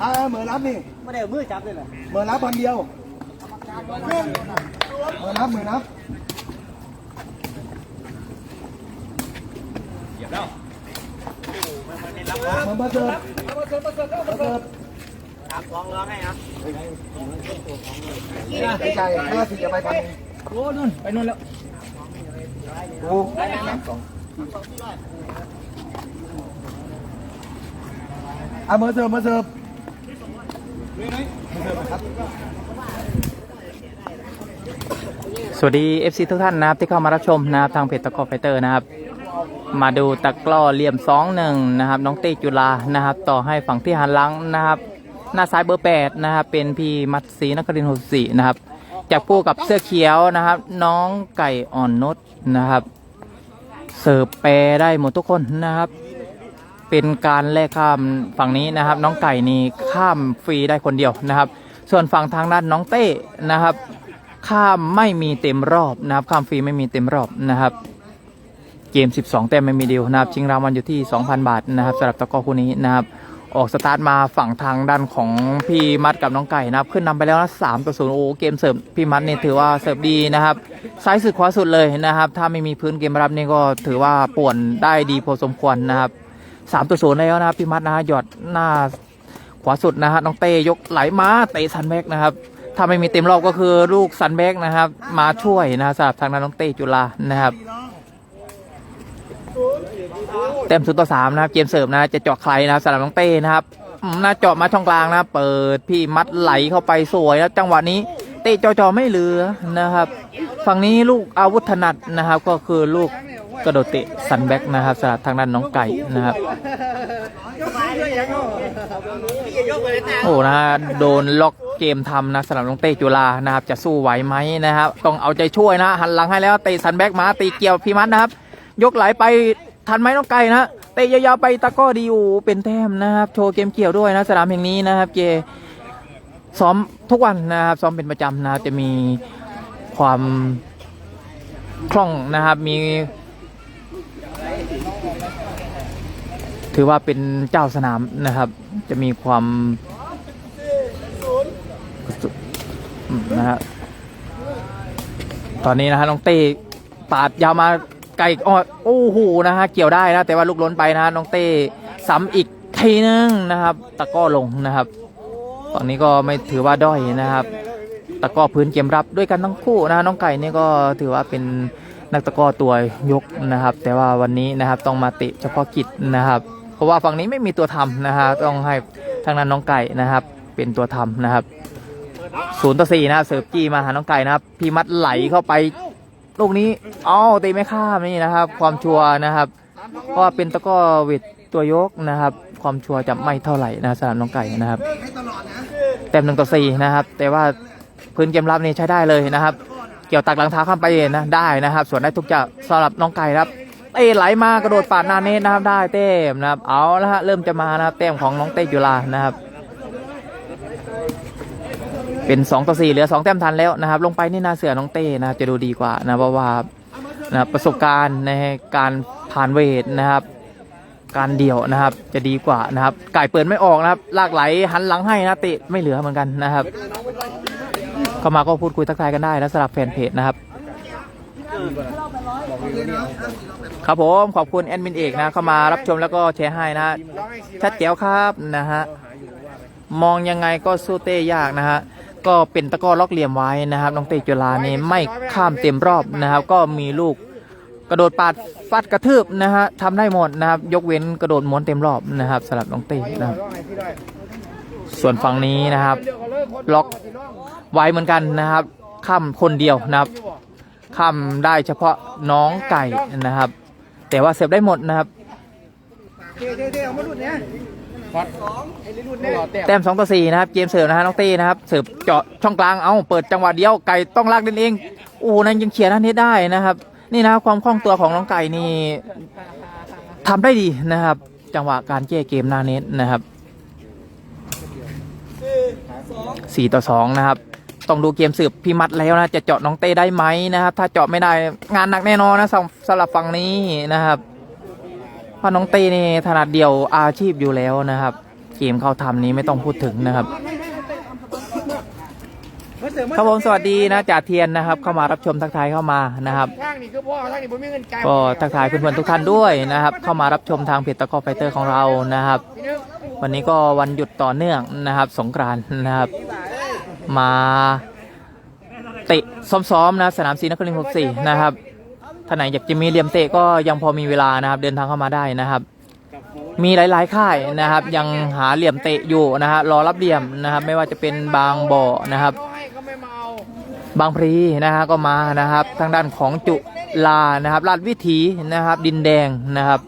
อ่าเหมือนรับนี่ไม่ได้เอามือจับเลยเหรอเหมือนรับพันเดียวเหมือนรับเหมือนรับมันมาเสิร์ฟมาเสิร์ฟมาเสิร์ฟมาเสิร์ฟครับลองร้องให้ครับไม่ใช่ห้าสิบจะไปพัน โอ้นู่นไปนู่นแล้วโอ้อะมาเสิร์ฟมาเสิร์ฟสวัสดี FC ทุกท่านนะครับที่เข้ามารับชมนะครับทางเพจตะกอไฟเตอร์นะครับ มาดูตะกร้อเหลี่ยมสองหนึ่งนะครับ น้องเต้จุฬานะครับ ต่อให้ฝั่งที่หันหลังนะครับ หน้าซ้ายเบอร์แปดนะครับ เป็นพี่มัตสีนครินทร์หกสี่นะครับ จากผู้กับเสื้อเขียวนะครับ น้องไก่อ่อนนุชนะครับ เสิร์ฟแปรได้หมดทุกคนนะครับ เป็นการแลกข้ามฝั่งนี้นะครับ น้องไก่นี่ข้ามฟรีได้คนเดียวนะครับ ส่วนฝั่งทางด้านน้องเต้นะครับ ข้ามไม่มีเต็มรอบนะครับ ข้ามฟรีไม่มีเต็มรอบนะครับ เกม 12 แต้มไม่มีเดียวนะครับชิงรางวัลอยู่ที่ 2,000 บาทนะครับสำหรับตะกร้อคู่นี้นะครับ ออกสตาร์ทมาฝั่งทางด้านของพี่มัดกับน้องไก่นะครับ ขึ้นนำไปแล้วนะ3ต่อ0โอ้เกมเสิร์ฟพี่มัดเนี่ยถือว่าเสิร์ฟดีนะครับซ้ายสุดขวาสุดเลยนะครับ ถ้าไม่มีพื้นเกมรับนี่ก็ถือว่าป่วนได้ดีพอสมควรนะครับ3ต่อ0แล้วนะครับพี่มัดนะฮะหยอดหน้าขวาสุดนะฮะน้องเต้ยกไหลมาเตะซันแบกนะครับถ้าไม่มีเต็มรอบก็คือลูกซันแบกนะครับ มาช่วยนะสำหรับทางด้านน้องเต้จุฬานะครับ เต็มศูนย์ต่อสามนะครับ เกมเสิร์ฟนะจะเจาะใครนะครับสำหรับน้องเต้นะครับน้าเจาะมาช่องกลางนะเปิดพี่มัดไหลเข้าไปสวยแล้วจังหวะนี้เตะจอๆไม่เหลือนะครับ ฝั่งนี้ลูกอาวุธถนัดนะครับ ก็คือลูกกระโดดเตะสันแบ็กนะครับสำหรับทางด้านน้องไก่นะครับโอ้นะฮะโดนล็อกเกมทำนะสำหรับน้องเต้จุฬานะครับ จะสู้ไหวไหมนะครับ ต้องเอาใจช่วยนะ หันหลังให้แล้วเตะสันแบ็กมาตีเกี่ยวพี่มัดนะครับ ยกไหลไปทันไหมน้องไก่นะเตะยาวๆไปตะก้อดีอูเป็นแต้มนะครับ โชว์เกมเกี่ยวด้วยนะสนามแห่งนี้นะครับเกซ้อมทุกวันนะครับ ซ้อมเป็นประจำนะจะมีความคล่องนะครับมี ถือว่าเป็นเจ้าสนามนะครับ จะมีความอืมนะฮะตอนนี้นะฮะน้องเต้ปาดยาวมา ไกลอ้อโอ้โหนะฮะเกี่ยวได้นะแต่ว่าลูกล้นไปนะฮะน้องเต้ซ้ำอีกทีนึงนะครับ ตะก้อลงนะครับฝั่งนี้ก็ไม่ถือว่าด้อยนะครับ ตะก้อพื้นเกมรับด้วยกันทั้งคู่นะน้องไก่นี่ก็ถือว่าเป็นนักตะก้อตัวยกนะครับ แต่ว่าวันนี้นะครับต้องมาเตะเฉพาะกิจนะครับ เพราะว่าฝั่งนี้ไม่มีตัวทำนะฮะต้องให้ทางนั้นน้องไก่นะครับ เป็นตัวทำนะครับศูนย์ต่อสี่นะครับเสิร์ฟจี้มาหาน้องไก่นะครับพี่มัดไหลเข้าไป ลูกนี้อ๋อตีไม่ข้ามนี่นะครับ ความชัวร์นะครับเพราะว่าเป็นตะก้อเวทตัวยกนะครับ ความชัวร์จะไม่เท่าไหร่นะสำหรับน้องไก่นะครับเต็มหนึ่งต่อสี่นะครับ แต่ว่าพื้นเกมรับนี่ใช้ได้เลยนะครับ เกี่ยวตักหลังเท้าข้ามไปนะได้นะครับ ส่วนได้ทุกอย่างสำหรับน้องไก่ครับเต้ไหลมากระโดดปาดหนาเนตนะครับได้เต้มนะครับ เอาละฮะเริ่มจะมานะครับเต้มของน้องเต้จุฬานะครับ เป็น 2 ต่อ 4 เหลือ 2 แต้มทันแล้วนะครับ ลงไปนี่นาเสือน้องเต้นะครับจะดูดีกว่านะเพราะว่านะประสบการณ์ในการผ่านเวทนะครับ การเดี่ยวนะครับจะดีกว่านะครับไก่เปิดไม่ออกนะครับลากไหลหันหลังให้นะเตะไม่เหลือเหมือนกันนะครับเข้ามาก็พูดคุยทักทายกันได้นะสำหรับแฟนเพจนะครับครับผมขอบคุณแอดมินเอกนะ เข้ามารับชมแล้วก็แชร์ให้นะชัดแจ๋วครับนะฮะมองยังไงก็สู้เต้ยากนะฮะ ก็เป็นตะกร้อล็อกเหลี่ยมไว้นะครับน้องเตจุฬาเนี่ไม่ข้ามเต็มรอบนะครับ ก็มีลูกกระโดดปาดฟัดกระทืบนะฮะทำได้หมดนะครับ ยกเว้นกระโดดม้วนเต็มรอบนะครับสำหรับน้องเตนะครับ ส่วนฝั่งนี้นะครับ ล็อกไว้เหมือนกันนะครับ ข้ามคนเดียวนะครับ ข้ามได้เฉพาะน้องไก่นะครับ แต่ว่าเสิร์ฟได้หมดนะครับ แต้มสองต่อสี่นะครับเกมเสิร์ฟนะฮะน้องเต้นะครับเสิร์ฟเจาะช่องกลางเอาเปิดจังหวะเดียวไก่ต้องลากเล่นเองโอ้นั่นยังเขียนนั่นนี้ได้นะครับ นี่นะครับความคล่องตัวของน้องไก่นี่ทำได้ดีนะครับ จังหวะการแก้เกมหน้าเน็ตนะครับสี่ต่อสองนะครับต้องดูเกมสืบพี่มัดแล้วนะจะเจาะน้องเต้ได้ไหมนะครับ ถ้าเจาะไม่ได้งานหนักแน่นอนนะสำสำหรับฝั่งนี้นะครับ เพราะน้องเต้นี่ถนัดเดียวอาชีพอยู่แล้วนะครับ เกมเขาทำนี้ไม่ต้องพูดถึงนะครับครับผมสวัสดีนะจ่าเทียนนะครับ เข้ามารับชมทักทายเข้ามานะครับก็ทักทายเพื่อนๆทุกท่านด้วยนะครับ เข้ามารับชมทางเพจตะกอไฟเตอร์ของเรานะครับ วันนี้ก็วันหยุดต่อเนื่องนะครับ สงกรานต์นะครับ มาเตะซ้อมๆนะสนามศรีนครินทร์64นะครับ ท่าไหนอยากจะมีเหลี่ยมเตะก็ยังพอมีเวลานะครับ เดินทางเข้ามาได้นะครับ มีหลายๆค่ายนะครับ ยังหาเหลี่ยมเตะอยู่นะฮะรอรับเหลี่ยมนะครับ ไม่ว่าจะเป็นบางบ่อนะครับ บางพลีนะฮะก็มานะครับ ทางด้านของจุลานะครับลาดวิถีนะครับ ดินแดงนะครับ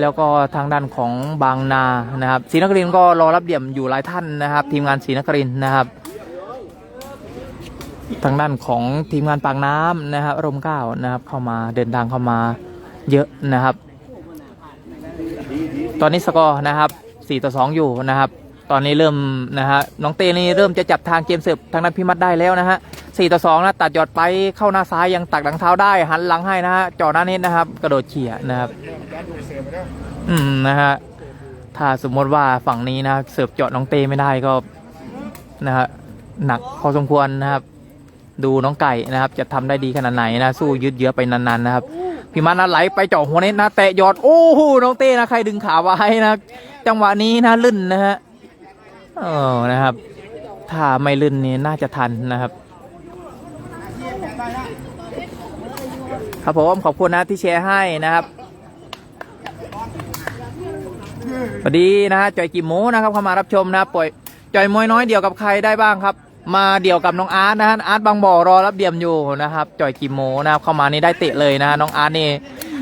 แล้วก็ทางด้านของบางนานะครับศรีนครินทร์ก็รอรับเดี่ยมอยู่หลายท่านนะครับ ทีมงานศรีนครินทร์นะครับ ทางด้านของทีมงานปากน้ำนะครับร่มเก้านะครับ เข้ามาเดินทางเข้ามาเยอะนะครับ ตอนนี้สกอร์นะครับ4ต่อ2อยู่นะครับ ตอนนี้เริ่มนะฮะน้องเต้นี่เริ่มจะจับทางเกมเสิร์ฟทางด้านพิมัดได้แล้วนะฮะ4ต่อ2นะตัดยอดไปเข้าหน้าซ้ายยังตักหลังเท้าได้หันหลังให้นะฮะจ่อหน้าน็ตนะครับ กระโดดเขี่ยนะครับอืมนะฮะถ้าสมมติว่าฝั่งนี้นะเสิร์ฟเจาะน้องเต้ไม่ได้ก็นะฮะหนักพอสมควรนะครับ ดูน้องไก่นะครับ จะทำได้ดีขนาดไหนนะ สู้ยืดเยื้อไปนานๆนะครับพี่มานะไหลไปเจาะหัวเน็ตนะแตะยอดโอ้โหน้องเต้นะใครดึงขาไว้นะจังหวะนี้นะลื่นนะฮะเออนะครับ ถ้าไม่ลื่นนี่น่าจะทันนะครับ ครับผมขอบคุณนะที่แชร์ให้นะครับสวัสดีนะฮะจอยกิมหมูนะครับเข้ามารับชมนะปล่อยจอยมวยน้อยเดียวกับใครได้บ้างครับ มาเดี่ยวกับน้องอาร์ตนะฮะอาร์ตบางบ่อรอรับเดี่ยมอยู่นะครับจอยกิมโมนะครับเข้ามานี่ได้เตะเลยนะฮะน้องอาร์ตนี่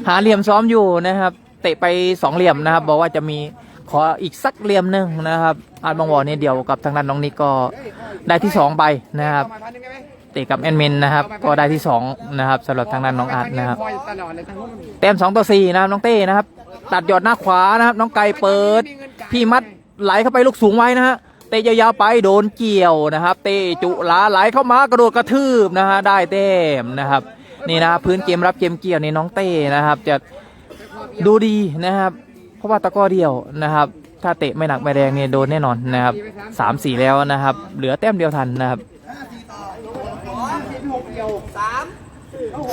หาเหลี่ยมซ้อมอยู่นะครับ เตะไปสองเหลี่ยมนะครับ บอกว่าจะมีขออีกสักเหลี่ยมหนึ่งนะครับ อาร์ตบางบ่อนี่เดี่ยวกับทางด้านน้องนิกก็ได้ที่สองไปนะครับ เตะกับแอนเมนนะครับ ก็ได้ที่สองนะครับสำหรับทางด้านน้องอาร์ตนะครับเต้มสองต่อสี่นะครับน้องเต้นะครับ ตัดยอดหน้าขวานะครับ น้องไก่เปิด พี่มัดไหลเข้าไปลูกสูงไว้นะฮะ เตะยาวๆไปโดนเกี่ยวนะครับ เตะจุลาไหลเข้ามากระโดดกระทืบนะฮะได้แต้มนะครับนี่นะพื้นเกมรับเกมเกี่ยวในน้องเต้นะครับ จะดูดีนะครับ เพราะว่าตะก้อเดียวนะครับ ถ้าเตะไม่หนักไม่แรงเนี่ยโดนแน่นอนนะครับสามสี่แล้วนะครับ เหลือแต้มเดียวทันนะครับ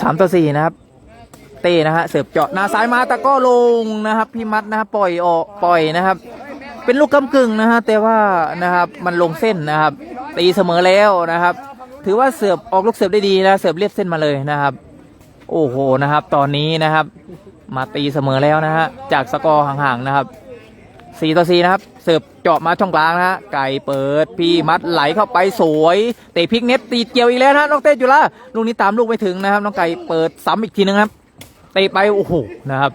สามต่อสี่นะครับเต้นะฮะเสิร์ฟเจาะหน้าซ้ายมาตะก้อลงนะครับพี่มัดนะครับปล่อยออกปล่อยนะครับ เป็นลูกกำกึ่งนะฮะแต่ว่านะครับมันลงเส้นนะครับตีเสมอแล้วนะครับ ถือว่าเสิร์ฟออกลูกเสิร์ฟได้ดีนะเสิร์ฟเลียบเส้นมาเลยนะครับ โอ้โหนะครับ ตอนนี้นะครับ มาตีเสมอแล้วนะฮะจากสกอร์ห่างๆนะครับสี่ต่อสี่นะครับ เสิร์ฟเจาะมาช่องกลางนะฮะไก่เปิดพี่มัดไหลเข้าไปสวยเตะพลิกเน็ตตีเกี่ยวอีกแล้วนะน้องเต้จุฬาลูกนี้ตามลูกไปถึงนะครับ น้องไก่เปิดซ้ำอีกทีนึงครับเตะไปโอ้โหนะครับ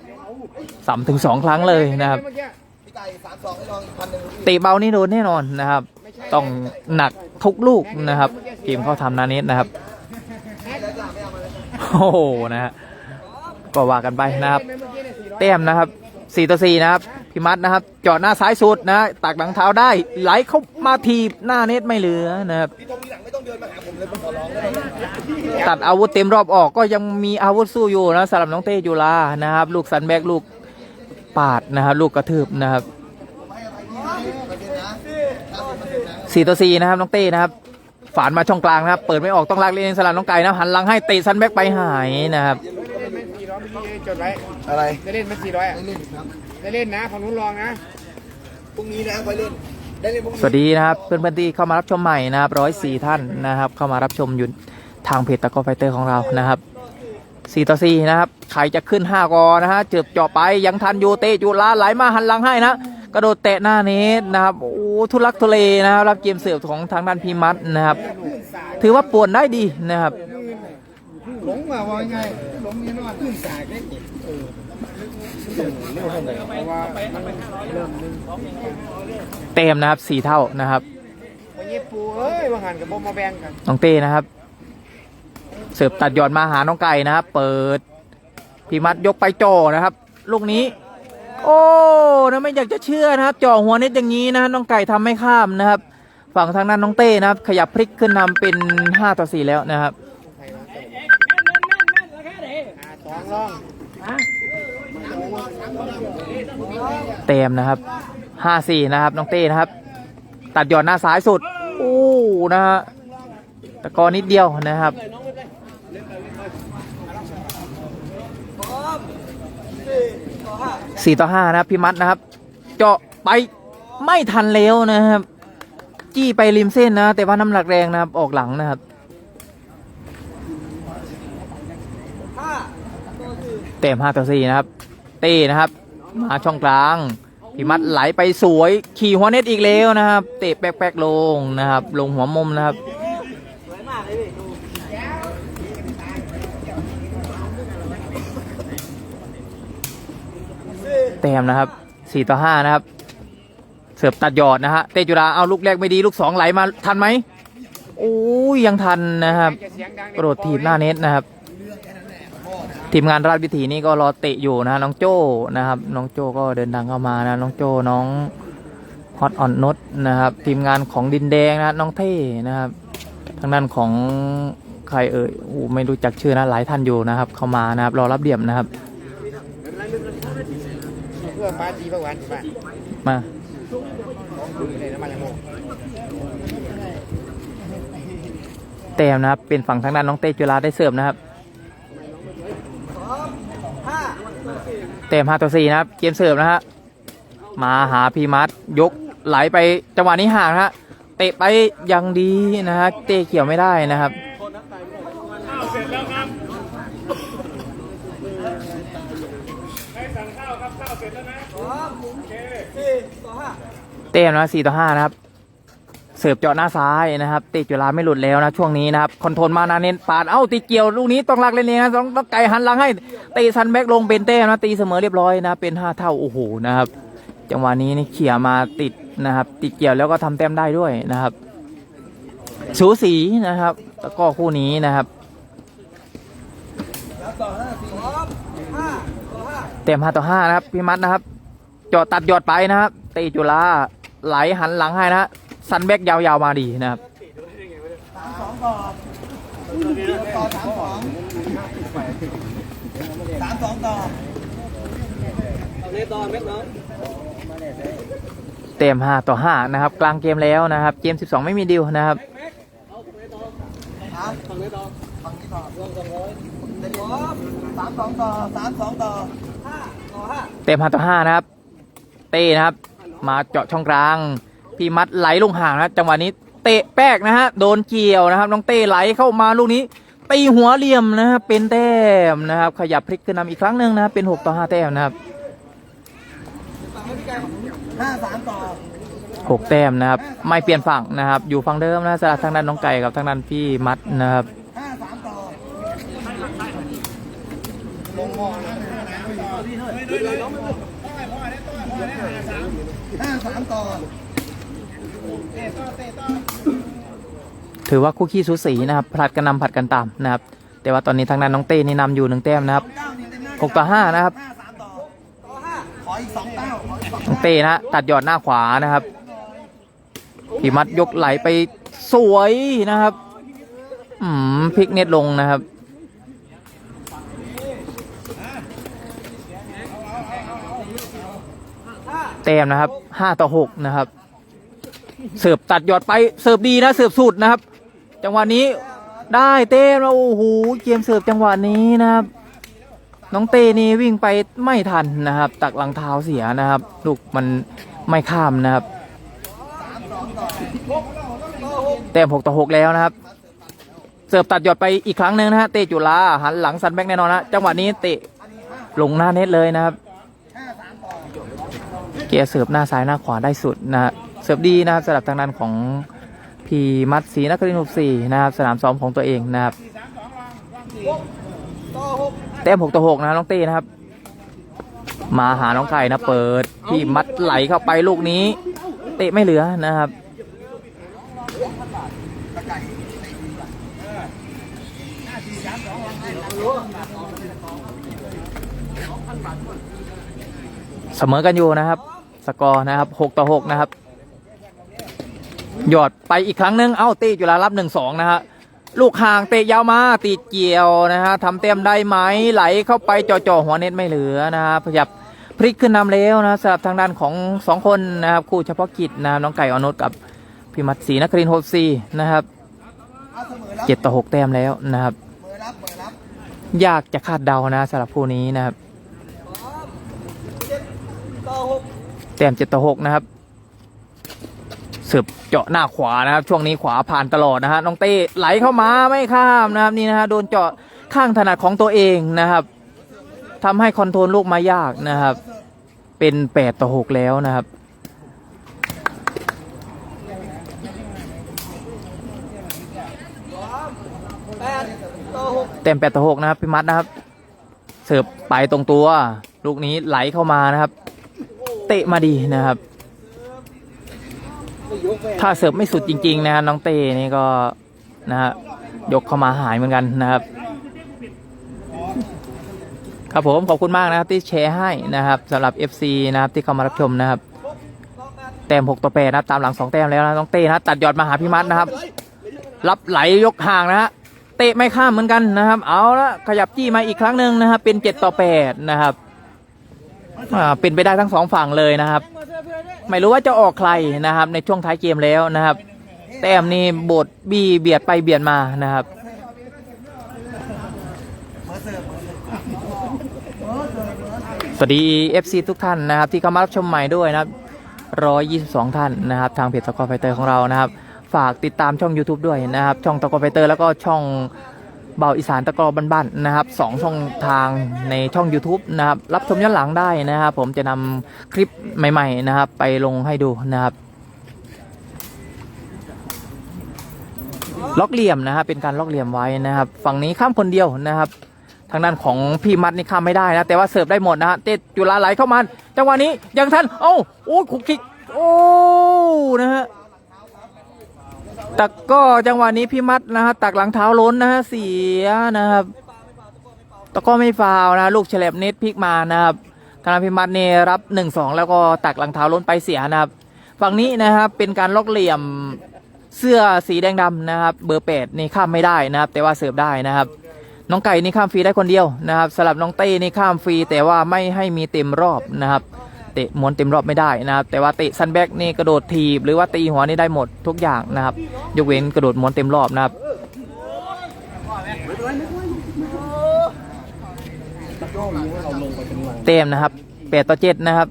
ซ้ำถึงสองครั้งเลยนะครับ ไก่สามสองให้ลองอีกพันหนึ่งเตะเบานี่โดนแน่นอนนะครับ ต้องหนักทุกลูกนะครับเกมเข้าทำนาเนตนะครับโอ้โหนะฮะก็ว่ากันไปนะครับเมื่อกี้เนี่ยสี่ร้อยแต้มนะครับ4ต่อ4นะครับพี่มัดนะครับเจาะหน้าซ้ายสุดนะตักหลังเท้าได้ ไหลเข้ามาทีบหน้าเน็ตไม่เหลือนะครับ พี่ตรงนี้หลังไม่ต้องเดินมาหาผมเลยผมขอร้องเลยตัดอาวุธเต็มรอบออกก็ยังมีอาวุธสู้อยู่นะสำหรับน้องเต้จุลานะครับ ลูกสันแบกลูก ปาดนะครับ ลูกกระทืบนะครับสี่ต่อสี่นะครับน้องเต้นะครับ ฝานมาช่องกลางนะครับ เปิดไม่ออกต้องลากเล่นสลับน้องไก่นะหันหลังให้เตะสันแบกไปหายนะครับได้เล่นไหมสี่ร้อยเมื่อกี้จดไว้อะไรได้เล่นไหมสี่ร้อยอะได้เล่นครับได้เล่นนะฝั่งนู้นลองนะพรุ่งนี้นะไปเล่นได้เล่นพรุ่งสวัสดีนะครับ เพื่อนๆที่เข้ามารับชมใหม่นะครับร้อยสี่ท่านนะครับ เข้ามารับชมอยู่ทางเพจตะกอไฟเตอร์ของเรานะครับ สี่ต่อสี่นะครับใครจะขึ้นห้ากอนะฮะเจือบเจาะไปยังทันอยู่เตะจุลาไหลมาหันหลังให้นะกระโดดเตะหน้าเนตนะครับโอ้ทุลักทุเลนะครับรับเกมเสิร์ฟของทางด้านพีมัดนะครับ ถือว่าป่วนได้ดีนะครับหลงมาว่าไงหลงนี่นอนขึ้นสากได้เออเพราะว่ามันเริ่มนึงเต็มนะครับสี่เท่านะครับวันนี้ปูเอ้ยว่าหันกับโบมาแบ่งกันน้องเต้นะครับ เสิร์ฟตัดหยอดมาหาน้องไก่นะครับ เปิดพี่มัดยกไปจ่อนะครับ ลูกนี้ โอ้นะไม่อยากจะเชื่อนะครับ จ่อหัวน็ตอย่างนี้นะน้องไก่ทำไม่ข้ามนะครับ ฝั่งทางนั้นน้องเต้นะครับ ขยับพลิกขึ้นนำเป็น5ต่อ4แล้วนะครับเต็มนะครับห้าสี่นะครับน้องเต้นะครับ ตัดหย่อนหน้าซ้ายสุด โอ้นะฮะตะกอนิดเดียวนะครับ สี่ต่อห้านะครับพี่มัดนะครับ เจาะไปไม่ทันแล้วนะครับ จี้ไปริมเส้นนะ แต่ว่าน้ำหนักแรงนะครับ ออกหลังนะครับ เต็มห้าต่อสี่นะครับ เต้นะครับ มาช่องกลางพี่มัดไหลไปสวย ขี่หัวเน็ตอีกแล้วนะครับ เตะแป๊กๆลงนะครับ ลงหัวมุมนะครับ เต็มนะครับสี่ต่อห้านะครับ เสิร์ฟตัดยอดนะฮะเตจุฬาเอาลูกแรกไม่ดีลูกสองไหลมาทันไหมโอ้ยยังทันนะครับจะเสียงดังกระโดดทีบหน้าเน็ตนะครับ ทีมงานราชวิถีนี่ก็รอเตะอยู่นะน้องโจ้นะครับ น้องโจ้ก็เดินทางเข้ามานะน้องโจ้น้องฮอตออนนดนะครับ ทีมงานของดินแดงนะน้องเท่นะครับ ทางด้านของใครเอ่ยโอ้ไม่รู้จักชื่อนะหลายท่านอยู่นะครับ เข้ามานะครับ รอรับเดี่ยมนะครับ เพื่อฟ้าจีประวันใช่ปะมาดูเลยน้ำมันยังโมเต็มนะครับ เป็นฝั่งทางด้านน้องเต้จุฬาได้เสิร์ฟนะครับเต็มห้าต่อสี่นะครับ เกมเสิร์ฟนะฮะมาหาพีมัดยกไหลไปจังหวะนี้ห่างนะฮะเตะไปยังดีนะฮะเตะเกี่ยวไม่ได้นะครับ เต็มนะสี่ต่อห้านะครับ เสิร์ฟเจาะหน้าซ้ายนะครับติจุฬาไม่หลุดแล้วนะช่วงนี้นะครับคอนโทรลมานาเน้นปาดเอ้าตีเกี่ยวลูกนี้ต้องลักเล่นเองนะต้องต้องไก่หันหลังให้ตีซันแบ็กลงเป็นเต้มนะตีเสมอเรียบร้อยนะเป็นห้าเท่าโอ้โหนะครับ จังหวะนี้นี่เขี่ยมาติดนะครับติดเกี่ยวแล้วก็ทำแต้มได้ด้วยนะครับสูสีนะครับแล้วก็คู่นี้นะครับเต็มห้าต่อห้านะครับพี่มัดนะครับเจาะตัดยอดไปนะครับตีจุฬา ไหลหันหลังให้นะฮะซันแบ็กยาวๆมาดีนะครับสามสองต่อต่อสามสองสามสองต่อเต็มห้าต่อห้านะครับ กลางเกมแล้วนะครับ เกมสิบสองไม่มีดิวนะครับครับฝั่งนี้ต่อฝั่งนี้ต่อรวมสองร้อยเด็กสามสองต่อสามสองต่อห้าต่อห้าเต็มห้าต่อห้านะครับ เต้นะครับ มาเจาะช่องกลาง พี่มัดไหลลงห่างนะจังหวะนี้เตะแป๊กนะฮะโดนเกี่ยวนะครับน้องเต้ไหลเข้ามาลูกนี้ตีหัวเหลี่ยมนะครับเป็นแต้มนะครับ ขยับพลิกขึ้นนำอีกครั้งหนึ่งนะครับเป็นหกต่อห้าแต้มนะครับห้าสามต่อหกแต้มนะครับ ไม่เปลี่ยนฝั่งนะครับ อยู่ฝั่งเดิมนะสำหรับทางด้านน้องไก่กับทางด้านพี่มัดนะครับห้า สามต่อห้าสามต่อถือว่าคู่ขี้สูสีนะครับผลัดกันนำผลัดกันตามนะครับ แต่ว่าตอนนี้ทางด้านน้องเต้นี่นำอยู่หนึ่งแต้มนะครับหกต่อห้านะครับห้าสามต่อต่อห้าขออีกสองเก้าขออีกสองน้องเต้นะตัดยอดหน้าขวานะครับพี่มัดยกไหลไปสวยนะครับ อืมพลิกเน็ตลงนะครับ แต้มนะครับห้าต่อหกนะครับ เสิร์ฟตัดยอดไปเสิร์ฟดีนะเสิร์ฟสุดนะครับ จังหวะนี้ได้เต้มแล้วโอ้โหเกมเสิร์ฟจังหวะนี้นะครับ น้องเต้นี่วิ่งไปไม่ทันนะครับ ตักหลังเท้าเสียนะครับ ลูกมันไม่ข้ามนะครับ แต้มหกต่อหกแล้วนะครับ เสิร์ฟตัดยอดไปอีกครั้งหนึ่งนะฮะเตะจุฬาหันหลังซันแบ็กแน่นอนนะจังหวะนี้เตะลงหน้าเน็ตเลยนะครับ เกียร์เสิร์ฟหน้าซ้ายหน้าขวาได้สุดนะเสิร์ฟดีนะครับสำหรับทางด้านของพีมัดสีนักเรียนหกสี่นะครับสนามซ้อมของตัวเองนะครับแต้มหกต่อหกนะน้องเต้นะครับ มาหาน้องไก่นะเปิดพี่มัดไหลเข้าไปลูกนี้ เตะไม่เหลือนะครับเสมอกันอยู่นะครับ สกอร์นะครับหกต่อหกนะครับ หยอดไปอีกครั้งหนึง เอ้าเตะจุฬารับหนึ่งสองนะฮะลูกห่างเตะยาวมาตีเกี่ยวนะฮะทำเต็มได้ไหมไหลเข้าไปจ่อๆหัวเน็ตไม่เหลือนะฮะพยับพลิกขึ้นนำแล้วนะสำหรับทางด้านของสองคนนะครับคู่เฉพาะกิจนะน้องไก่อนุชกับพิมัดศรีนครินโฮซีนะครับเจ็ดต่อหกแต้มแล้วนะครับเสมอรับเสมอรับยากจะคาดเดานะสำหรับคู่นี้นะครับต่อหก แต้มเจ็ดต่อหกนะครับสืบเจาะหน้าขวานะครับ ช่วงนี้ขวาผ่านตลอดนะฮะน้องเต้ไหลเข้ามาไม่ข้ามนะครับนี่นะฮะโดนเจาะข้างถนัดของตัวเองนะครับทำให้คอนโทรลลูกมายากนะครับ เป็นแปดต่อหกแล้วนะครับเต็มแปดต่อหกนะครับพี่มัดนะครับเสิร์ฟไปตรงตัว ลูกนี้ไหลเข้ามานะครับ เตะมาดีนะครับ ถ้าเสิร์ฟไม่สุดจริง ๆ นะฮะน้องเต้นี่ก็นะฮะยกเข้ามาหายเหมือนกันนะครับ ครับผมขอบคุณมากนะครับที่แชร์ให้นะครับสำหรับ FC นะครับที่เข้ามารับชมนะครับแต้ม6ต่อ8นะครับตามหลัง2แต้มแล้วนะน้องเต้นะตัดยอดมาหาพี่มัดนะครับ รับไหลยกห่างนะฮะเตะไม่ข้ามเหมือนกันนะครับ เอาละขยับจี้มาอีกครั้งหนึ่งนะครับเป็น 7 ต่อ8นะครับ เป็นไปได้ทั้งสองฝั่งเลยนะครับ ไม่รู้ว่าจะออกใครนะครับ ในช่วงท้ายเกมแล้วนะครับ แต้มนี่บดบีเบียดไปเบียดมานะครับสวัสดี FC ทุกท่านนะครับ ที่เข้ามารับชมใหม่ด้วยนะครับ 122 ท่านนะครับ ทางเพจตะกอไฟเตอร์ของเรานะครับ ฝากติดตามช่อง YouTube ด้วยนะครับ ช่องตะกอไฟเตอร์แล้วก็ช่อง เบาอีสานตะกอบ้านๆนะครับสองช่องทางในช่อง YouTube นะครับรับชมย้อนหลังได้นะครับ ผมจะนำคลิปใหม่ ๆนะครับ ไปลงให้ดูนะครับ ล็อกเหลี่ยมนะครับเป็นการล็อกเหลี่ยมไว้นะครับ ฝั่งนี้ข้ามคนเดียวนะครับ ทางด้านของพี่มัดนี่ข้ามไม่ได้นะแต่ว่าเสิร์ฟได้หมดนะฮะเตจุฬาไหลเข้ามาจังหวะนี้ยังทันเอ้าโอ้ยขุกคิกโอ้นะฮะ ต่ก็จังหวะนี้พี่มัดนะฮะตักหลังเท้าล้นนะฮะเสียนะครับแต่ก็ไม่ฟาวนะลูกเฉลบเน็ตพลิกมานะครับทางด้าพี่มัดเนี่รับหนึ่งสองแล้วก็ตักหลังเท้าล้นไปเสียนะครับ ฝั่งนี้นะครับเป็นการล็อกเหลี่ยมเสื้อสีแดงดำนะครับ เบอร์แปดนี่ข้ามไม่ได้นะครับ แต่ว่าเสิร์ฟได้นะครับ น้องไก่นี่ข้ามฟรีได้คนเดียวนะครับสลับน้องเต้นี่ข้ามฟรีแต่ว่าไม่ให้มีเต็มรอบนะครับ ตะม้วนเต็มรอบไม่ได้นะครับ แต่ว่าเตะซันแบ็กนี่กระโดดถีบ หรือว่าตีหัวนี่ได้หมดทุกอย่างนะครับ ยกเว้นกระโดดม้วนเต็มรอบนะครับเต็มนะครับแปดต่อเจ็ดนะครับ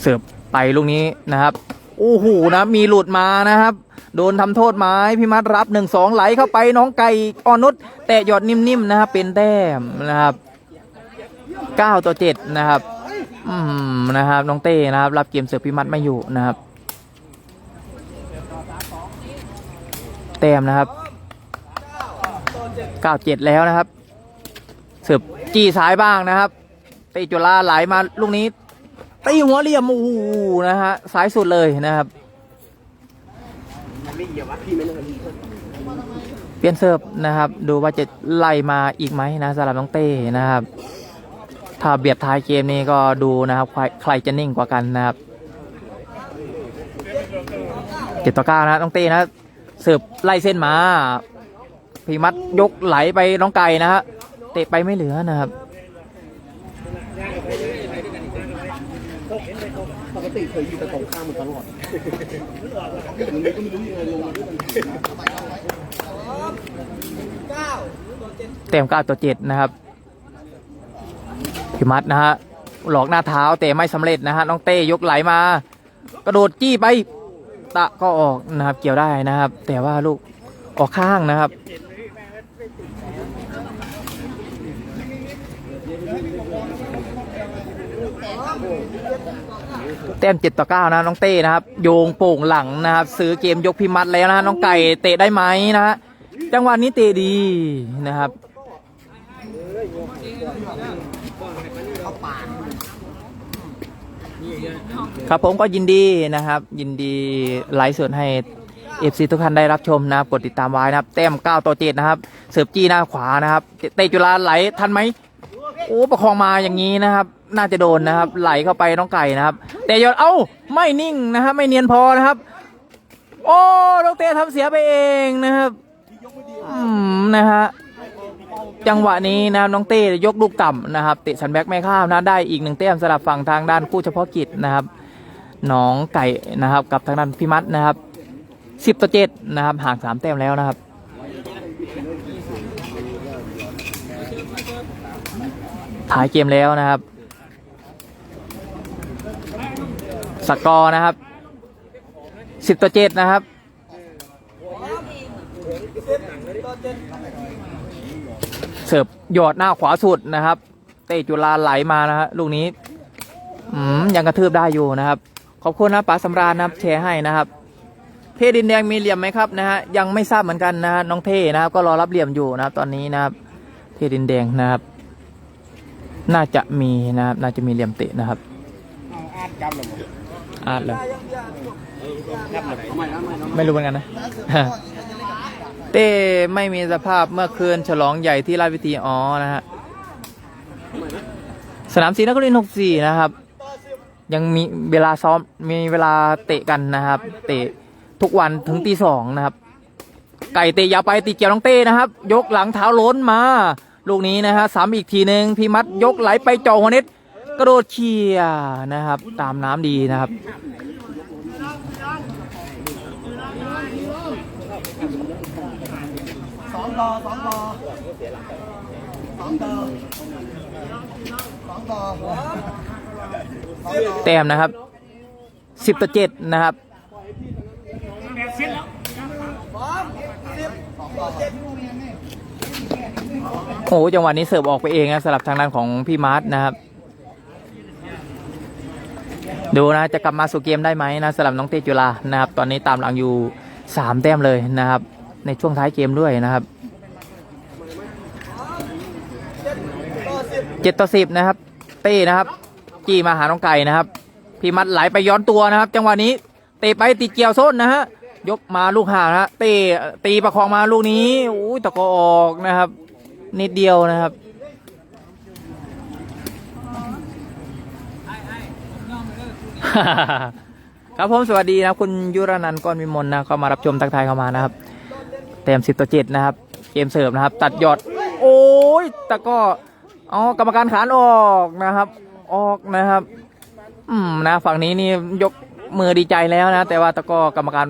เสิร์ฟไปลูกนี้นะครับโอ้โหนะมีหลุดมานะครับ โดนทำโทษไม้พี่มัดรับหนึ่งสองไหลเข้าไปน้องไก่อ่อนุชแตะหยอดนิ่มๆนะครับเป็นแต้มนะครับเก้าต่อเจ็ดนะครับ อืมนะครับน้องเต้นะครับ รับเกมเสิร์ฟพี่มัดไม่อยู่นะครับ แต้มนะครับเก้าเจ็ดแล้วนะครับเสิร์ฟจี้ซ้ายบ้างนะครับเตะจุฬาไหลมาลูกนี้ตีหัวเหลี่ยมโอ้โหนะฮะสายสุดเลยนะครับ เปลี่ยนเซิร์ฟนะครับ ดูว่าจะไล่มาอีกไหมนะสำหรับน้องเต้นะครับ ถ้าเบียดท้ายเกมนี้ก็ดูนะครับใครใครจะนิ่งกว่ากันนะครับเจ็ดต่อเก้านะน้องเต้นะเสิร์ฟไล่เส้นมาพีมัดยกไหลไปน้องไก่นะฮะเตะไปไม่เหลือนะครับปกติเคยอยู่แต่ตรงข้ามมันตลอด เก้าต่อเจ็ดเต็มเก้าต่อเจ็ดนะครับพิมัดนะฮะหลอกหน้าเท้าแต่ไม่สำเร็จนะฮะน้องเต้ยกไหลมา กระโดดจี้ไป ตะก็ออกนะครับ เกี่ยวได้นะครับ แต่ว่าลูกออกข้างนะครับ แต้มเจ็ดต่อเก้านะน้องเต้นะครับ โยงโป่งหลังนะครับ ซื้อเกมยกพิมัดแล้วนะน้องไก่เตะได้ไหมนะฮะจังหวะนี้เตะดีนะครับครับผมก็ยินดีนะครับ ยินดีไลฟ์สดให้เอฟซีทุกท่านได้รับชมนะครับกดติดตามไว้นะครับ แต้ม9ต่อ7นะครับ เสิร์ฟจี้หน้าขวานะครับ เตะจุฬาไหลทันไหมโอ้ประคองมาอย่างนี้นะครับ น่าจะโดนนะครับ ไหลเข้าไปน้องไก่นะครับแต่ยอดเอ้าไม่นิ่งนะครับไม่เนียนพอนะครับ โอ้น้องเต้ทำเสียไปเองนะครับอืมนะฮะจังหวะนี้นะครับน้องเต้ยกลูกต่ำนะครับเตะสันแบ็กไม่ข้ามนะได้อีกหนึ่งแต้มสำหรับฝั่งทางด้านคู่เฉพาะกิจนะครับน้องไก่นะครับ กับทางด้านพี่มัดนะครับสิบต่อเจ็ดนะครับห่างสามแต้มแล้วนะครับถ่ายเกมแล้วนะครับ สกอร์นะครับสิบต่อเจ็ดนะครับ เสิร์ฟหยอดหน้าขวาสุดนะครับ เตะจุฬาไหลมานะฮะลูกนี้อยังกระทืบได้อยู่นะครับ ขอบคุณนะป๋าสำราญนะครับแชร์ให้นะครับเทดินแดงมีเหลี่ยมไหมครับนะฮะยังไม่ทราบเหมือนกันนะฮะน้องเทนะครับ ก็รอรับเหลี่ยมอยู่นะครับ ตอนนี้นะครับ เทดินแดงนะครับ น่าจะมีนะครับ น่าจะมีเหลี่ยมเตะนะครับเอาอาดกำเลย อาร์ตเลยกำเลยไม่รู้เหมือนกันนะ เต้ไม่มีสภาพเมื่อคืนฉลองใหญ่ที่ราชวิธีอ๋อนะฮะ สนามศรีนครินทร์64 นะครับ ยังมีเวลาซ้อมมีเวลาเตะกันนะครับ เตะทุกวันถึงตีสองนะครับ ไก่เตะยาวไปตีเกี่ยวน้องเต้นะครับ ยกหลังเท้าล้นมา ลูกนี้นะฮะสามอีกทีหนึ่งพี่มัดยกไหลไปจ่อหัวเน็ต กระโดดเชียนะครับ ตามน้ำดีนะครับสองต่อสองต่อสองต่อสองต่อสองต่อแต้มนะครับสิบต่อเจ็ดนะครับโอ้โหจังหวะนี้เสิร์ฟออกไปเองนะสำหรับทางด้านของพี่มาร์ทนะครับ ดูนะจะกลับมาสู่เกมได้ไหมนะสำหรับน้องเตจุลานะครับ ตอนนี้ตามหลังอยู่สามแต้มเลยนะครับ ในช่วงท้ายเกมด้วยนะครับเจ็ดต่อสิบนะครับ เต้นะครับจี้มาหาน้องไก่นะครับพี่มัดไหลไปย้อนตัวนะครับ จังหวะนี้เตะไปติดเกี่ยวส้นนะฮะยกมาลูกห่างนะเตะตีประคองมาลูกนี้อุ้ยตะกอออกนะครับ นิดเดียวนะครับ ครับผมสวัสดีนะคุณยุรนันท์ก้อนวิมลนะเข้ามารับชมทักทายเข้ามานะครับเต็มสิบต่อเจ็ดนะครับ เกมเสิร์ฟนะครับ ตัดยอด โอ้ยตะกร้ออ๋อกรรมการขานออกนะครับ ออกนะครับ อืมนะฝั่งนี้นี่ยกมือดีใจแล้วนะ แต่ว่าตะกร้อกรรมการ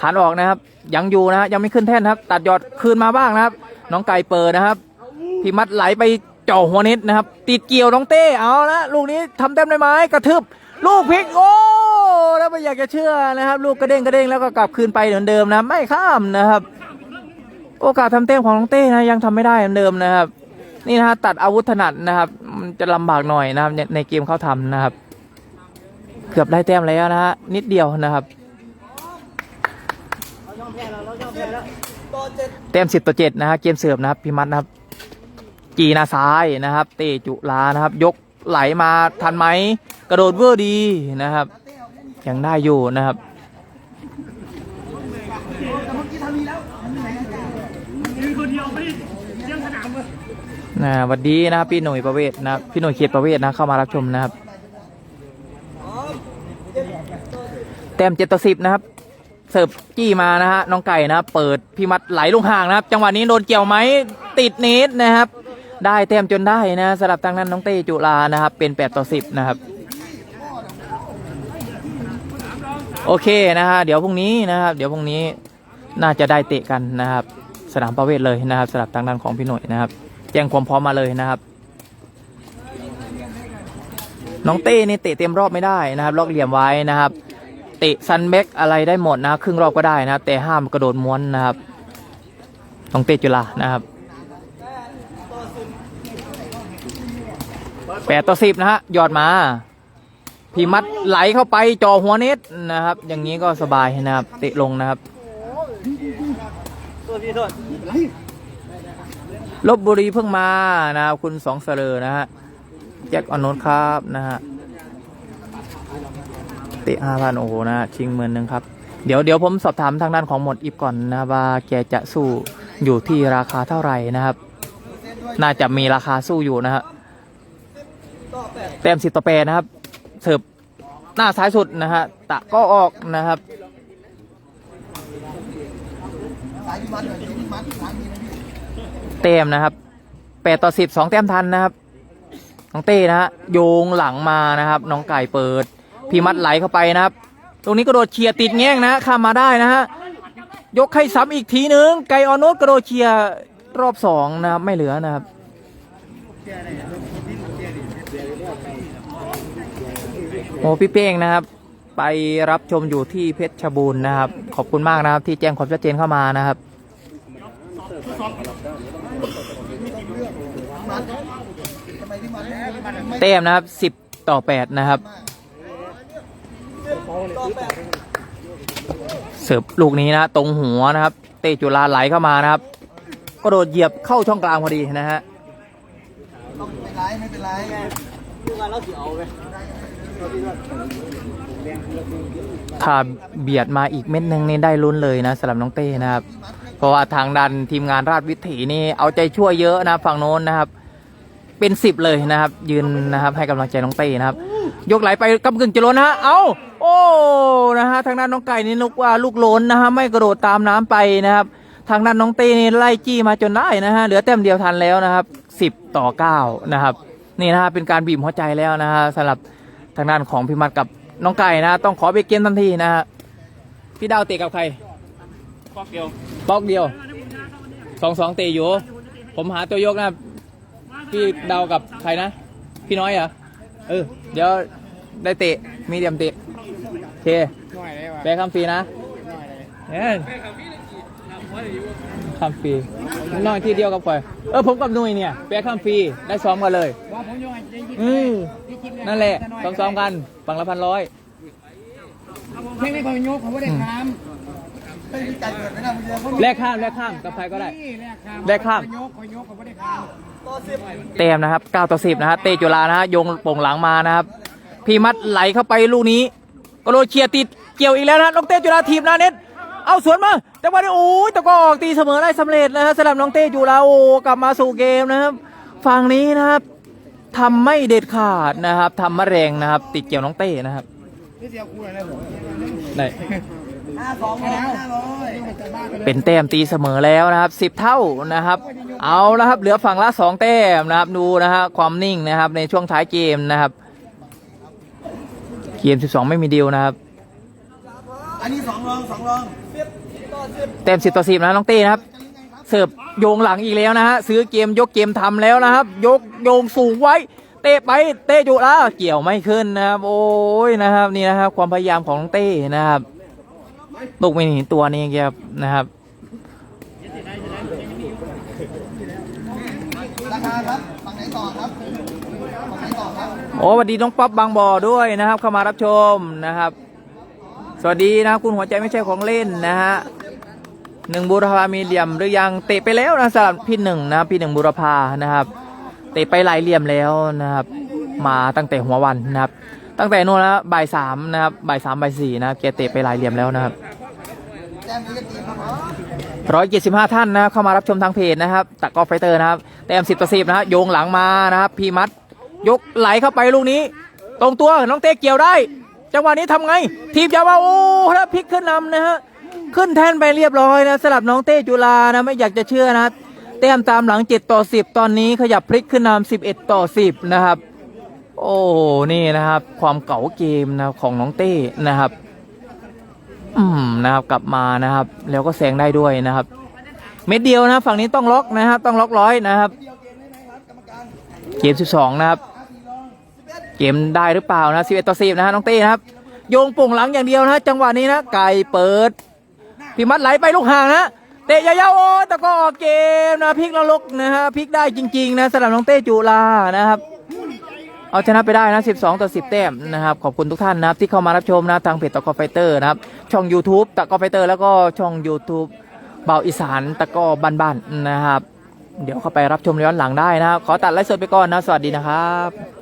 ขานออกนะครับ ยังอยู่นะยังไม่ขึ้นแท่นครับ ตัดยอดคืนมาบ้างนะครับ น้องไก่เปิดนะครับพี่มัดไหลไปจ่อหัวนิดนะครับ ติดเกี่ยวน้องเต้เอาละลูกนี้ทำเต็มได้ไหมกระทึบ ลูกพลิกโอ้แล้วไม่อยากจะเชื่อนะครับ ลูกกระเด้งกระเด้งแล้วก็กลับคืนไปเหมือนเดิมนะไม่ข้ามนะครับ โอกาสทำเต้มของน้องเต้นะยังทำไม่ได้เหมือนเดิมนะครับ นี่นะฮะตัดอาวุธถนัดนะครับ มันจะลำบากหน่อยนะครับในเกมเขาทำนะครับ เกือบได้แต้มแล้วนะฮะนิดเดียวนะครับเต็มสิบต่อเจ็ดนะฮะเกมเสิร์ฟนะครับพี่มัดนะครับ จีนาซ้ายนะครับ เตจุลานะครับ ยกไหลมาทันไหม กระโดดเวอร์ดีนะครับ ยังได้อยู่นะครับนะวัดดีนะครับพี่หน่วยประเวศนะครับพี่หน่วยเขตประเวศนะเข้ามารับชมนะครับเต็มเจ็ดต่อสิบนะครับ เสิร์ฟจี้มานะฮะน้องไก่นะครับ เปิดพี่มัดไหลลงห่างนะครับ จังหวะนี้โดนเกี่ยวไหมติดเนตนะครับ ได้เต็มจนได้นะสำหรับทางนั้นน้องเต้จุลานะครับ เป็น8ต่อ10นะครับ โอเคนะฮะเดี๋ยวพรุ่งนี้นะครับ เดี๋ยวพรุ่งนี้น่าจะได้เตะกันนะครับ สนามประเวศเลยนะครับสำหรับทางด้านของพี่หน่วยนะครับ แจ้งความพร้อมมาเลยนะครับ น้องเต้นี่เตะเต็มรอบไม่ได้นะครับ ล็อกเหลี่ยมไว้นะครับเตะซันแบ็กอะไรได้หมดนะครึ่งรอบก็ได้นะครับ แต่ห้ามกระโดดม้วนนะครับต้องเตะจุฬานะครับแปดต่อสิบนะฮะยอดมา พี่มัดไหลเข้าไปจ่อหัวเน็ตนะครับ อย่างนี้ก็สบายนะครับเตะลงนะครับลบบุรีเพิ่งมานะครับคุณสองเสลอนะฮะแจ็คออนโนตครับนะฮะเตะห้าพันโอ้โหนะชิงหมื่นหนึ่งครับเดี๋ยวเดี๋ยวผมสอบถามทางด้านของหมดอิฟก่อนนะว่าแกจะสู้อยู่ที่ราคาเท่าไหร่นะครับ น่าจะมีราคาสู้อยู่นะฮะแต้มสิบต่อแปดนะครับ เสิร์ฟหน้าซ้ายสุดนะฮะตะก็ออกนะครับสายพี่มัดหน่อยมนะพี่แต้มนะครับแปดต่อสิบสองแต้มทันนะครับน้องเต้นะฮะโยงหลังมานะครับ น้องไก่เปิด พี่มัดไหลเข้าไปนะครับ ตรงนี้กระโดดเชียร์ติดแง่งนะข้ามมาได้นะฮะยกให้ซ้ำอีกทีนึงไก่ออนโนตกระโดดเชียร์รอบสองนะครับไม่เหลือนะครับ โอ้พี่เป้งนะครับ ไปรับชมอยู่ที่เพชรบูรณ์นะครับ ขอบคุณมากนะครับที่แจ้งความชัดเจนเข้ามานะครับเต้มนะครับ10ต่อ8นะครับ เสิร์ฟลูกนี้นะ ตรงหัวนะครับ เตะจุฬาไหลเข้ามานะครับก็โดดเหยียบเข้าช่องกลางพอดีนะฮะต้องไม่เป็นไรไม่เป็นไรไงว่าเราสิเอาไป ถ้าเบียดมาอีกเม็ดหนึ่งนี่ได้ลุ้นเลยนะสำหรับน้องเต้นะครับ เพราะว่าทางดันทีมงานราชวิถีนี่เอาใจช่วยเยอะนะฝั่งโน้นนะครับ เป็นสิบเลยนะครับ ยืนนะครับให้กำลังใจน้องเต้นะครับ ยกไหลไปกำกึ่งจะล้นนะฮะเอาโอ้นะฮะทางด้านน้องไก่นี่นึกว่าลูกล้นนะฮะไม่กระโดดตามน้ำไปนะครับ ทางด้านน้องเต้นี่ไล่จี้มาจนได้นะฮะเหลือแต้มเดียวทันแล้วนะครับสิบต่อเก้านะครับ นี่นะฮะเป็นการบีบหัวใจแล้วนะฮะสำหรับ ทางด้านของพิมัดกับน้องไก่นะต้องขอเบรกเกมทันทีนะฮะพี่ดาวเตะกับใครปอกเดียวบล็อกเดียวสองสองเตะอยู่ ผมหาตัวยกนะครับพี่เดากับใครนะ พี่น้อยเหรอเออเดี๋ยวได้เตะมีเดียมเตะโอเคหน่อยเลยว่ะแบกคำฟรีนะหน่อย เลยเอ้ยคำฟรีน้อยที่เดียวกับข่อย เออผมกับนุ้ยเนี่ยแบกคำฟรีได้ซ้อมกันเลย ว่าผมยังไงจะยิงอืมนั่นแหละซ้อมๆกันฝั่งละพันร้อยเพลงนี้เขายกเขาไม่ได้ทไม่มีใจเกิดไม่ได้มึงเจอพวกแลกข้ามแลกข้ามกับใครก็ได้ำนี่แรกข้ามแรกข้ามเขายกเขายกเขาไม่ได้ทำต่อสิบเต็มนะครับ9ต่อ10นะฮะเตะจุฬานะฮะโยงโป่งหลังมานะครับ พี่มัดไหลเข้าไปลูกนี้กระโดดเชียร์ติดเกี่ยวอีกแล้วนะฮะน้องเต้จุฬาทีมนาเน็ต เอาสวนมาแต่ว่านี่โอ้ยแต่ก็ออกตีเสมอได้สำเร็จนะฮะสำหรับน้องเต้จุฬาโอ้กลับมาสู่เกมนะครับ ฝั่งนี้นะครับทำไม่เด็ดขาดนะครับทำมะแรงนะครับ ติดเกี่ยวน้องเต้นะครับนี่เสียกูอะไรผมได้ห้าสองร้อยห้าร้อยเป็นแต้มตีเสมอแล้วนะครับสิบเท่านะครับ เอาแล้วครับเหลือฝั่งละสองแต้มนะครับดูนะฮะความนิ่งนะครับในช่วงท้ายเกมนะครับ เกม12ไม่มีดีลนะครับ อันนี้สองรองสองรองสิบต่อสิบเต็มสิบต่อสิบนะน้องเต้นะครับเสิร์ฟโยงหลังอีกแล้วนะฮะซื้อเกมยกเกมทำแล้วนะครับ ยกโยงสูงไว้ เตะไปเตะอยู่แล้วเกี่ยวไม่ขึ้นนะครับ โอ้ยนะครับนี่นะครับ ความพยายามของน้องเต้นะครับลูกไม่หนีตัวนี้ครับนะครับราคาครับฝั่งไหนต่อครับฝั่งไหนต่อครับโอ้สวัสดีน้องป๊อปบางบ่อด้วยนะครับ เข้ามารับชมนะครับ สวัสดีนะคุณหัวใจไม่ใช่ของเล่นนะฮะหนึ่งบุรพามีเหลี่ยมหรือยังเตะไปแล้วนะสำหรับพี่หนึ่งนะพี่หนึ่งบุรพานะครับ เตะไปหลายเหลี่ยมแล้วนะครับ มาตั้งแต่หัววันนะครับ ตั้งแต่นู่นนะบ่ายสามนะครับบ่ายสามบ่ายสี่นะแกเตะไปหลายเหลี่ยมแล้วนะครับแจ้งนี้จะตีครับร้อยเจ็ดสิบห้าท่านนะครับเข้ามารับชมทางเพจนะครับตะกอล์ฟไฟเตอร์นะครับแต้มสิบต่อสิบนะฮะโยงหลังมานะครับพี่มัดยกไหลเข้าไปลูกนี้ ตรงตัวน้องเต้เกี่ยวได้ จังหวะนี้ทำไง ทีมยาวาโอ้แล้วพลิกขึ้นนำนะฮะขึ้นแทนไปเรียบร้อยนะสลับน้องเต้จุฬานะไม่อยากจะเชื่อนะแต้มตามหลัง7ต่อ10 ตอนนี้ขยับพลิกขึ้นนำ11 ต่อ 10 นะครับ โอ้นี่นะครับ ความเก๋าเกมนะของน้องเต้นะครับ อืมนะครับกลับมานะครับ แล้วก็แซงได้ด้วยนะครับ เม็ดเดียวนะ ฝั่งนี้ต้องล็อกนะครับ ต้องล็อกร้อยนะครับ เกม 12 นะครับ เกมได้หรือเปล่านะ11ต่อ10นะฮะน้องเต้นะครับ โยงปุ่งหลังอย่างเดียวนะ จังหวะนี้นะไก่เปิดพี่มัดไหลไปลูกห่างนะเตะยาวๆโอ้แต่ก็ออกเกมนะพลิกแล้วลกนะฮะพลิกได้จริง ๆ นะสำหรับน้องเต้จุฬานะครับ เอาชนะไปได้นะ 12 ต่อ 10 แต้มนะครับ ขอบคุณทุกท่านนะครับ ที่เข้ามารับชมนะทางเพจตะกอไฟเตอร์นะครับ ช่อง YouTube ตะกอไฟเตอร์แล้วก็ช่อง YouTube เบาอีสานตะกอบ้านๆนะครับ เดี๋ยวเข้าไปรับชมย้อนหลังได้นะครับ ขอตัดไลฟ์สดไปก่อนนะ สวัสดีนะครับ